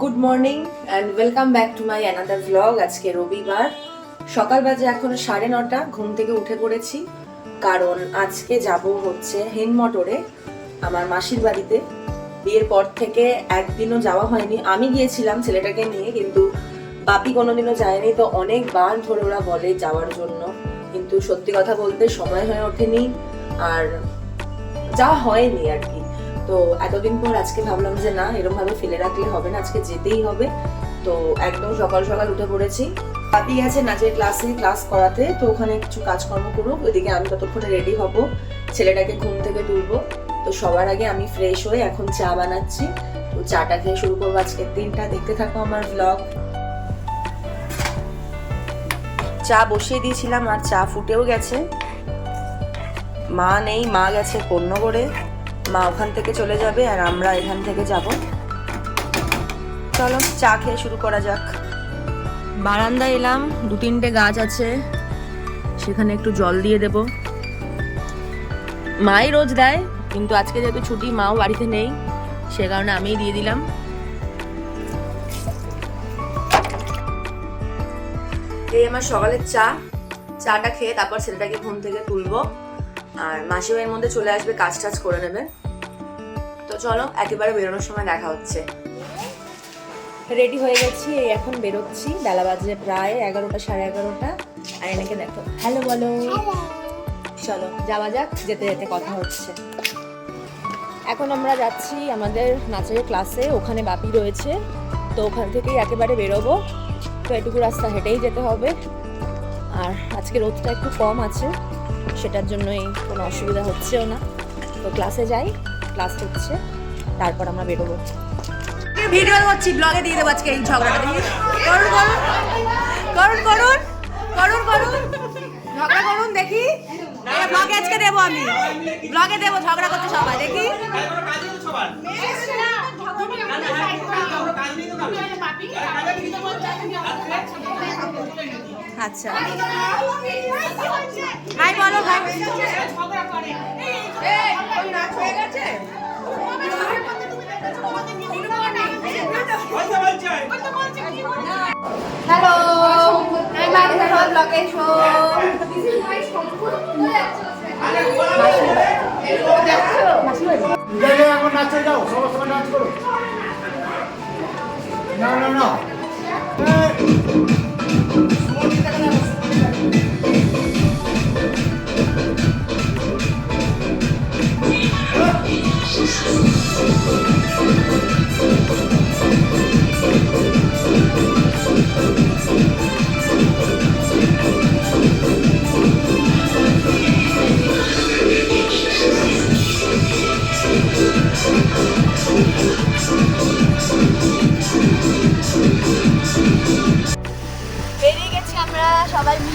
Good morning and welcome back to my another blog আজকে রবিবার। সকাল বাজে এখন সাড়ে নটা, ঘুম থেকে উঠে পড়েছি। কারণ আজকে যাব হচ্ছে হিনমটরে আমার মাসির বাড়িতে। বিয়ের পর থেকে একদিনও যাওয়া হয়নি। আমি গিয়েছিলাম ছেলেটাকে নিয়ে, কিন্তু বাপি কোনোদিনও যায়নি। তো অনেকবার ধরে ওরা বলে যাওয়ার জন্য। কিন্তু সত্যি কথা বলতে সময় হয়ে ওঠেনি। আর যাওয়া হয়নি আর কি। তো এতদিন পর আজকে ভাবলাম যে না এরকম ভাবে ফেলে রাখলে হবে না, আজকে যেতেই হবে। তো একদম সকাল সকাল উঠে পড়েছি। পাপি গেছে নাচের ক্লাসে ক্লাস করাতে, তো ওখানে কিছু কাজকর্ম করুক। ওইদিকে আমি ততক্ষণে রেডি হব। ছেলেটাকে ঘুম থেকে তুলবো। তো সবার আগে আমি ফ্রেশ হয়ে এখন চা বানাচ্ছি। তো চাটা খেয়ে শুরু করব আজকের দিনটা। দেখতে থাকো আমার ব্লগ চা বসিয়ে দিয়েছিলাম আর চা ফুটেও গেছে। মা নেই, মা গেছে কন্যগড়ে মা ওখান থেকে চলে যাবে আর আমরা এখান থেকে যাব। চলো, চা খেয়ে শুরু করা যাক। বারান্দায় এলাম দু তিনটে গাছ আছে। সেখানে একটু জল দিয়ে দেব। মাই রোজ দেয়, কিন্তু আজকে যেহেতু ছুটি, মাও বাড়িতে নেই, সে কারণে আমিই দিয়ে দিলাম। এই আমার সকালের চা। চাটা খেয়ে তারপর ছেলেটাকে ঘুম থেকে তুলবো। আর মাসিমাইয়ের মধ্যে চলে আসবে, কাজ টাজ করে নেবে। তো চলো, একেবারে বেরোনোর সময় দেখা হচ্ছে। রেডি হয়ে গেছি, এই এখন বেরোচ্ছি। বেলা বাজে প্রায় এগারোটা, সাড়ে এগারোটা। আর এনেকে দেখো। হ্যালো বলো। চলো, যাওয়া যাক, যেতে যেতে কথা হচ্ছে। এখন আমরা যাচ্ছি আমাদের নাচের ক্লাসে ওখানে বাপি রয়েছে। তো ওখান থেকেই একেবারে বেরোবো। তো এটুকু রাস্তা হেঁটেই যেতে হবে। আর আজকে রোদটা একটু কম আছে। সেটার জন্যই কোনো অসুবিধা হচ্ছেও না তো ক্লাসে যাই ক্লাস হচ্ছে তারপর আমরা বেরোবো ভিডিও করছি ব্লগে দিয়ে দেবো আজকে এই ঝগড়াটা দেখি করুন করুন করুন করুন করুন করুন ঝগড়া করুন দেখি ব্লগে আজকে দেবো আমি ব্লগে দেবো ঝগড়া করতে সবাই দেখি আচ্ছা ভাই বলো ভাই হ্যালো আমি বাইরে ব্লগে শো যাও এখন নাচে যাও সবার সবাই নাচ করো না না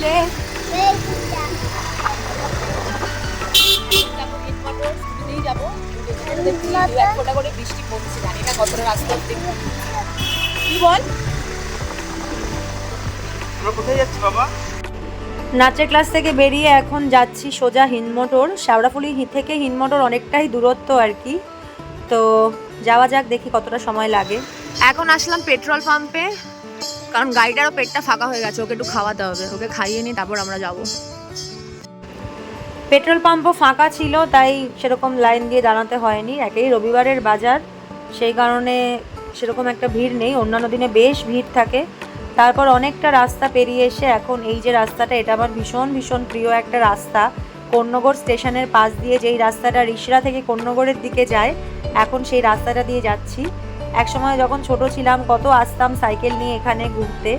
সবাই যাব হিটমটর স্কুটিতেই যাব দেখছি দু এক ফোঁটা করে বৃষ্টি পড়ছে জানি না কতটা রাস্তা অব্দি কি বল? কোথায় যাচ্ছি বাবা? নাচের ক্লাস থেকে বেরিয়ে এখন যাচ্ছি সোজা হিনমোটর শ্যাওড়াফুলি হি- থেকে হিনমোটর অনেকটাই দূরত্ব আর কি। তো যাওয়া যাক দেখি কতটা সময় লাগে। এখন আসলাম পেট্রোল পাম্পে। কারণ গাড়িটারও পেটটা ফাঁকা হয়ে গেছে, ওকে একটু খাওয়াতে হবে। ওকে খাইয়ে নিই তারপর আমরা যাব। পেট্রোল পাম্পও ফাঁকা ছিল, তাই সেরকম লাইন দিয়ে দাঁড়াতে হয়নি। একেই রবিবারের বাজার, সেই কারণে সেরকম একটা ভিড় নেই। অন্যান্য দিনে বেশ ভিড় থাকে। তারপর অনেকটা রাস্তা পেরিয়ে এসে এখন এই যে রাস্তাটা, এটা আমার ভীষণ ভীষণ প্রিয় একটা রাস্তা। কন্যগড় স্টেশনের পাশ দিয়ে যেই রাস্তাটা, রিসরা থেকে কন্যগড়ের দিকে যায়, এখন সেই রাস্তাটা দিয়ে যাচ্ছি। একসময় যখন ছোট ছিলাম, কত আসতাম সাইকেল নিয়ে এখানে ঘুরতে।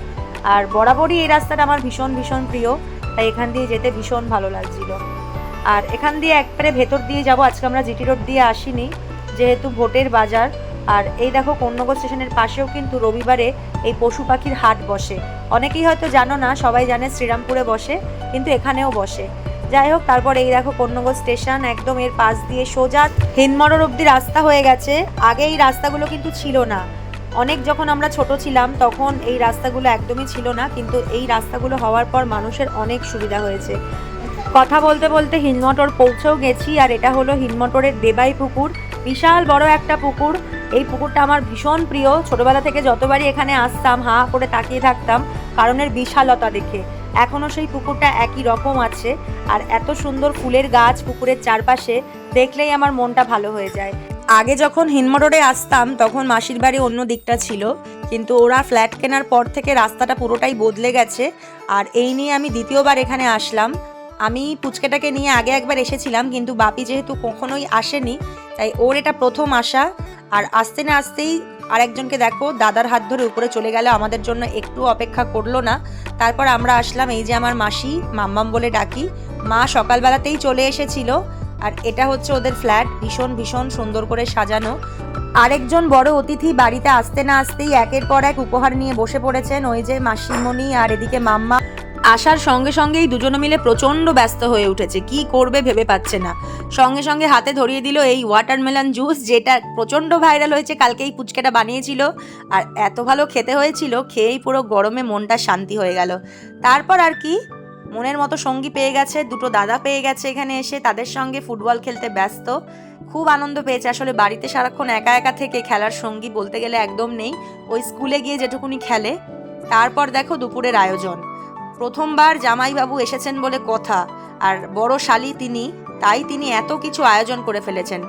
আর বরাবরই এই রাস্তাটা আমার ভীষণ ভীষণ প্রিয়। তাই এখান দিয়ে যেতে ভীষণ ভালো লাগছিল। আর এখান দিয়ে একবারে ভেতর দিয়ে যাব। আজকে আমরা জিটি রোড দিয়ে আসিনি, যেহেতু ভোটের বাজার। আর এই দেখো কন্যগর স্টেশনের পাশেও কিন্তু রবিবারে এই পশু পাখির হাট বসে। অনেকেই হয়তো জানো না, সবাই জানে শ্রীরামপুরে বসে, কিন্তু এখানেও বসে। যাই হোক, তারপর এই দেখো কন্যগর স্টেশন, একদম এর পাশ দিয়ে সোজা। হিনমরর অব্দি রাস্তা হয়ে গেছে। আগে এই রাস্তাগুলো কিন্তু ছিল না। অনেক যখন আমরা ছোট ছিলাম, তখন এই রাস্তাগুলো একদমই ছিল না, কিন্তু এই রাস্তাগুলো হওয়ার পর মানুষের অনেক সুবিধা হয়েছে। কথা বলতে বলতে হিনমটর পৌঁছেও গেছি, আর এটা হলো হিনমটরের দেবাই পুকুর। বিশাল বড় একটা পুকুর। এই পুকুরটা আমার ভীষণ প্রিয়। ছোটবেলা থেকে যতবারই এখানে আসতাম, হা করে তাকিয়ে থাকতাম কারণের বিশালতা দেখে। এখনও সেই পুকুরটা একই রকম আছে। আর এত সুন্দর ফুলের গাছ পুকুরের চারপাশে, দেখলেই আমার মনটা ভালো হয়ে যায়। আগে যখন হিনমো রোডে আসতাম, তখন মাসির বাড়ি অন্য দিকটা ছিল। কিন্তু ওরা ফ্ল্যাট কেনার পর থেকে রাস্তাটা পুরোটাই বদলে গেছে। আর এই নিয়ে আমি দ্বিতীয়বার এখানে আসলাম। আমি পুচকেটাকে নিয়ে আগে একবার এসেছিলাম, কিন্তু বাপি যেহেতু কখনোই আসেনি, তাই ওর এটা প্রথম আসা আর আসতে না আসতেই আরেকজনকে দেখো, দাদার হাত ধরে উপরে চলে গেল, আমাদের জন্য একটু অপেক্ষা করল না। তারপর আমরা আসলাম, এই যে আমার মাসি, মাম্মাম বলে ডাকি। মা সকালবেলাতেই চলে এসেছিল, আর এটা হচ্ছে ওদের ফ্ল্যাট, ভীষণ ভীষণ সুন্দর করে সাজানো। আরেকজন বড় অতিথি বাড়িতে আসতে না আসতেই একের পর এক উপহার নিয়ে বসে পড়েছেন ওই যে মাসিমণি আর এদিকে মাম্মা। আসার সঙ্গে সঙ্গেই দুজনে মিলে প্রচণ্ড ব্যস্ত হয়ে উঠেছে। কি করবে ভেবে পাচ্ছে না। সঙ্গে সঙ্গে হাতে ধরিয়ে দিল এই ওয়াটারমেলন জুস যেটা প্রচণ্ড ভাইরাল হয়েছে। কালকেই পুচকেটা বানিয়েছিল আর এত ভালো খেতে হয়েছিল, খেয়েই পুরো গরমে মনটা শান্তি হয়ে গেল। তারপর আর কি? মনের মতো সঙ্গী পেয়ে গেছে, দুটো দাদা পেয়ে গেছে এখানে এসে, তাদের সঙ্গে ফুটবল খেলতে ব্যস্ত। খুব আনন্দ পেয়েছে। আসলে বাড়িতে সারাক্ষণ একা একা থেকে খেলার সঙ্গী বলতে গেলে একদম নেই। ওই স্কুলে গিয়ে যেটুকুনি খেলে। তারপর দেখো দুপুরের আয়োজন। প্রথমবার জামাইবাবু এসেছেন বলে কথা, আর বড় শালি তিনি, তাই তিনি এত কিছু আয়োজন করে ফেলেছেন।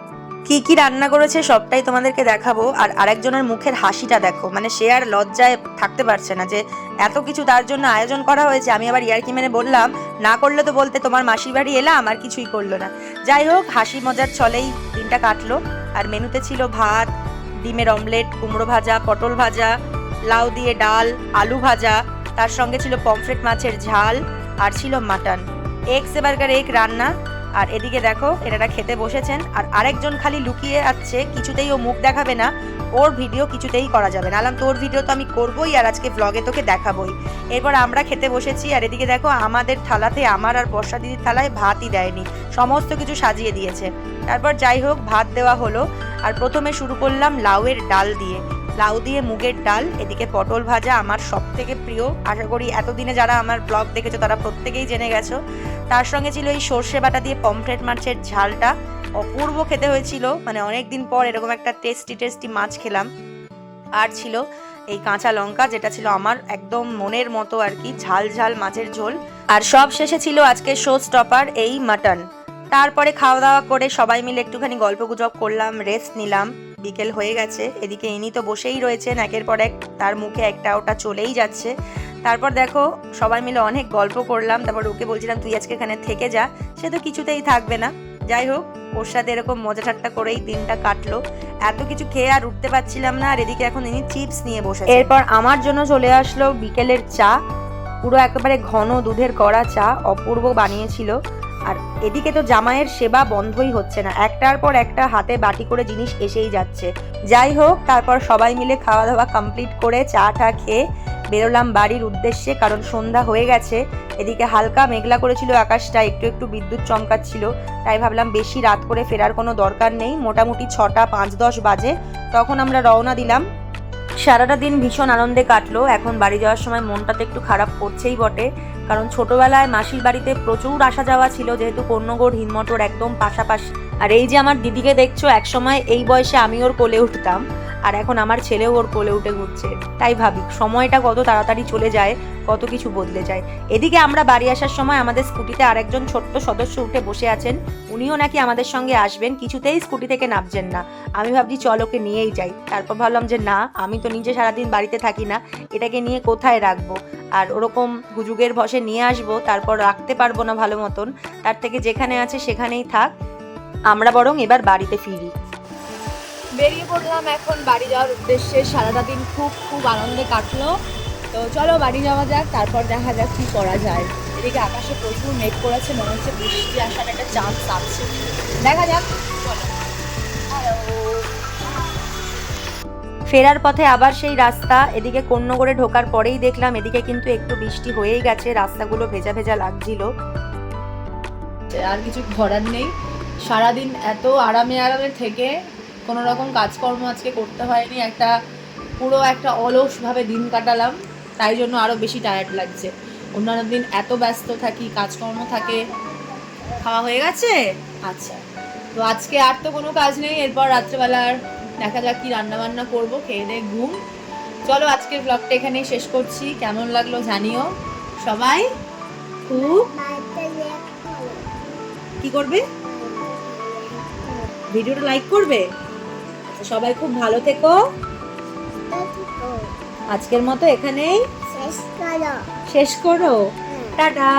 কি কি রান্না করেছে সবটাই তোমাদেরকে দেখাবো, আর আরেকজনের মুখের হাসিটা দেখো। মানে সে আর লজ্জায় থাকতে পারছে না যে এত কিছু তার জন্য আয়োজন করা হয়েছে। আমি আবার ইয়ার্কি মেনে বললাম, না করলে তো বলতে তোমার মাসির বাড়ি এলাম, আর কিছুই করল না। যাই হোক, হাসি মজার ছলেই দিনটা কাটলো। আর মেনুতে ছিল ভাত, ডিমের অমলেট, কুমড়ো ভাজা, পটল ভাজা, লাউ দিয়ে ডাল, আলু ভাজা তার সঙ্গে ছিল পমফ্রেট মাছের ঝাল আর ছিল মাটন। সে বার্গার এগ রান্না। আর এদিকে দেখো এনারা খেতে বসেছেন আর আরেকজন খালি লুকিয়ে আছে, কিছুতেই ও মুখ দেখাবে না। ওর ভিডিও কিছুতেই করা যাবে না। আলাম, তোর ভিডিও তো আমি করবোই আর আজকে ব্লগে তোকে দেখাবোই। এরপর আমরা খেতে বসেছি আর এদিকে দেখো, আমাদের থালাতে আমার আর বর্ষা দিদির থালায় ভাতই দেয়নি। সমস্ত কিছু সাজিয়ে দিয়েছে। তারপর যাই হোক, ভাত দেওয়া হলো। আর প্রথমে শুরু করলাম লাউয়ের ডাল দিয়ে। লাউ দিয়ে মুগের ডাল, এদিকে পটল ভাজা আমার সব থেকে প্রিয়। আশা করি এতদিনে যারা আমার ব্লগ দেখেছ, তারা প্রত্যেকেই জেনে গেছো। তার সঙ্গে ছিল এই সর্ষে বাটা দিয়ে পমফ্রেট মাছের ঝালটা। অপূর্ব খেতে হয়েছিল মানে অনেক দিন পর এরকম একটা টেস্টি টেস্টি মাছ খেলাম। আর ছিল এই কাঁচা লঙ্কা, যেটা ছিল আমার একদম মনের মতো আর কি, ঝাল ঝাল মাছের ঝোল। আর সব শেষে ছিল আজকে শো স্টপার এই মাটন তারপরে খাওয়া দাওয়া করে সবাই মিলে একটুখানি গল্প গুজব করলাম রেস্ট নিলাম। বিকেল হয়ে গেছে, এদিকে ইনি তো বসেই রয়েছেন, একের পর এক তার মুখে একটা ওটা চলেই যাচ্ছে। তারপর দেখো, সবাই মিলে অনেক গল্প করলাম, তারপর ওকে বলছিলাম, তুই আজকে এখানে থেকে যা, সে তো কিছুতেই থাকবে না। যাই হোক, ওর সাথে এরকম মজা ঠাট্টা করেই দিনটা কাটলো। এত কিছু খেয়ে আর উঠতে পারছিলাম না, আর এদিকে এখন ইনি চিপস নিয়ে বসে এরপর আমার জন্য চলে আসলো বিকেলের চা, পুরো একেবারে ঘন দুধের কড়া চা, অপূর্ব বানিয়েছিল। আর এদিকে তো জামাইয়ের সেবা বন্ধই হচ্ছে না। একটার পর একটা হাতে বাটি করে জিনিস এসেই যাচ্ছে। যাই হোক, তারপর সবাই মিলে খাওয়া দাওয়া কমপ্লিট করে চা টা খেয়ে বেরোলাম বাড়ির উদ্দেশ্যে, কারণ সন্ধ্যা হয়ে গেছে। এদিকে হালকা মেঘলা করেছিল আকাশটা, একটু একটু বিদ্যুৎ চমকাচ্ছিল। তাই ভাবলাম বেশি রাত করে ফেরার কোনো দরকার নেই। মোটামুটি ছটা পাঁচ দশ বাজে। তখন আমরা রওনা দিলাম। সারাটা দিন ভীষণ আনন্দে কাটলো। এখন বাড়ি যাওয়ার সময় মনটা তো একটু খারাপ করছেই বটে। কারণ ছোটবেলায় মাসির বাড়িতে প্রচুর আসা যাওয়া ছিল, যেহেতু কর্ণগড় হিন্দমটর একদম পাশাপাশি। আর এই যে আমার দিদিকে দেখছ, একসময় এই বয়সে আমি ওর কোলে উঠতাম। আর এখন আমার ছেলেও ওর কোলে উঠে ঘুরছে। তাই ভাবি, সময়টা কত তাড়াতাড়ি চলে যায়, কত কিছু বদলে যায়। এদিকে আমরা বাড়ি আসার সময় আমাদের স্কুটিতে আরেকজন ছোট্ট সদস্য উঠে বসে আছেন। উনিও নাকি আমাদের সঙ্গে আসবেন, কিছুতেই স্কুটি থেকে নামছেন না। আমি ভাবছি, চল ওকে নিয়েই যাই। তারপর ভাবলাম যে, না, আমি তো নিজে সারাদিন বাড়িতে থাকি না। এটাকে নিয়ে কোথায় রাখব? আর ওরকম হুজুগের ভসে নিয়ে আসব, তারপর রাখতে পারব না ভালো মতন। তার থেকে যেখানে আছে সেখানেই থাক। আমরা বরং এবার বাড়িতে ফিরি। বেরিয়ে পড়লাম এখন বাড়ি যাওয়ার উদ্দেশ্যে। সারাটা দিন খুব খুব আনন্দে কাটলো। তো চলো বাড়ি যাওয়া যাক, তারপর দেখা যাক কী করা যায়। এদিকে আকাশে প্রচুর মেঘ করেছে, মনে হচ্ছে বৃষ্টি আসার একটা চান্স আছে। দেখা যাক ফেরার পথে আবার সেই রাস্তা, এদিকে কন্যগড়ে ঢোকার পরেই দেখলাম এদিকে কিন্তু একটু বৃষ্টি হয়েই গেছে, রাস্তাগুলো ভেজা ভেজা লাগছিল। আর কিছু করার নেই। সারাদিন এত আরামে আরামে থেকে কোনো রকম কাজকর্ম আজকে করতে হয়নি একটা পুরো একটা অলসভাবে দিন কাটালাম তাই জন্য আরও বেশি টায়ার্ড লাগছে। অন্যান্য দিন এত ব্যস্ত থাকি কাজকর্ম থাকে খাওয়া হয়ে গেছে? আচ্ছা। তো আজকে আর তো কোনো কাজ নেই এরপর রাত্রেবেলার দেখা যাক কি রান্নাবান্না করব খেয়ে দে ঘুম। চলো আজকের ব্লগটা এখানেই শেষ করছি কেমন লাগল জানিও। সবাই খুব কি করবে? ভিডিওটা লাইক করবে? সবাই খুব ভালো থেকো। আজকের মতো এখানেই শেষ করো। হ্যাঁ। টাটা।